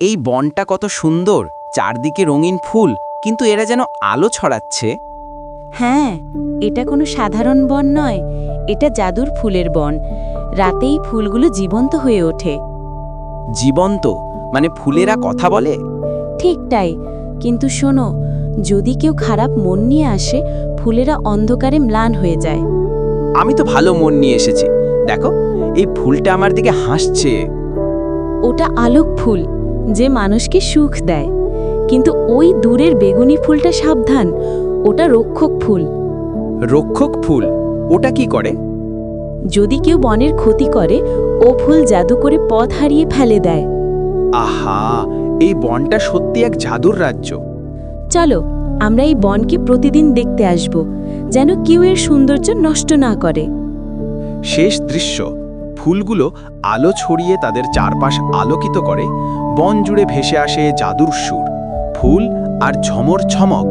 এই বনটা কত সুন্দর চারদিকে রঙিন ফুল কিন্তু এরা যেন আলো ছড়াচ্ছে। হ্যাঁ এটা কোনো সাধারণ বন নয় এটা জাদুর ফুলের বন। রাতেই ফুলগুলো জীবন্ত হয়ে ওঠে। জীবন্ত? মানে ফুলেরা কথা বলে? ঠিক তাই কিন্তু শোনো যদি কেউ খারাপ মন নিয়ে আসে ফুলেরা অন্ধকারে ম্লান হয়ে যায়। আমি তো ভালো মন নিয়ে এসেছি। দেখো এই ফুলটা আমার দিকে হাসছে। ওটা আলোক ফুল যে মানুষকে সুখ দেয়। কিন্তু ওই দূরের বেগুনি ফুলটা সাবধান ওটা রক্ষক ফুল। রক্ষক ফুল? ওটা কি করে? যদি কেউ বনের ক্ষতি করে ও ফুল জাদু করে পথ হারিয়ে ফেলে দেয়। আহা এই বনটা সত্যি এক জাদুর রাজ্য। চলো আমরা এই বনকে প্রতিদিন দেখতে আসব যেন কেউ এর সৌন্দর্য নষ্ট না করে। শেষ দৃশ্য। ফুলগুলো আলো ছড়িয়ে তাদের চারপাশ আলোকিত করে বন জুড়ে ভেসে আসে জাদুর সুর, ফুল আর ঝমর ছমক